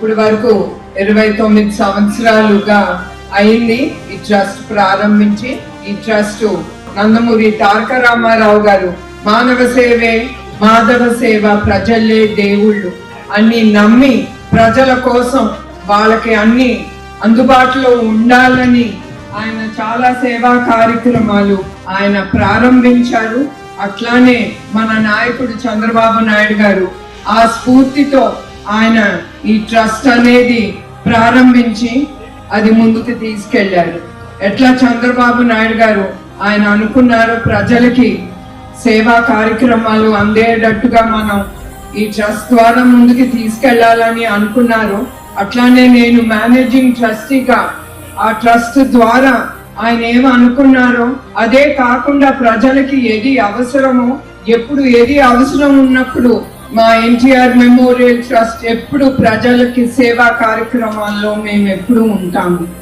ఇప్పుడు వరకు ఇరవై తొమ్మిది సంవత్సరాలుగా అయింది ఈ ట్రస్ట్ ప్రారంభించి. ఈ ట్రస్ట్ నందమూరి తారక రామారావు గారు మానవ సేవే మాధవ సేవ ప్రజలే దేవుళ్ళు. అన్ని నమ్మి ప్రజల కోసం వాళ్ళకి అన్ని అందుబాటులో ఉండాలని ఆయన చాలా సేవా కార్యక్రమాలు ఆయన ప్రారంభించారు. అట్లానే మన నాయకుడు చంద్రబాబు నాయుడు గారు ఆ స్ఫూర్తితో ఆయన ఈ ట్రస్ట్ అనేది ప్రారంభించి అది ముందుకు తీసుకెళ్ళారు ఎట్లా చంద్రబాబు నాయుడు గారు ఆయన అనుకున్నారు ప్రజలకి సేవా కార్యక్రమాలు అందేటట్టుగా మనం ఈ ట్రస్ట్ ద్వారా ముందుకు తీసుకెళ్ళాలని అనుకున్నారు అట్లానే నేను మేనేజింగ్ ట్రస్టీగా ఆ ట్రస్ట్ ద్వారా ఆయన ఏమి అనుకున్నారో అదే కాకుండా ప్రజలకి ఏది అవసరమో ఎప్పుడు ఏది అవసరం ఉన్నప్పుడు మా ఎన్టీఆర్ మెమోరియల్ ట్రస్ట్ ఎప్పుడు ప్రజలకి సేవా కార్యక్రమాల్లో మేము ఎప్పుడూ ఉంటాము.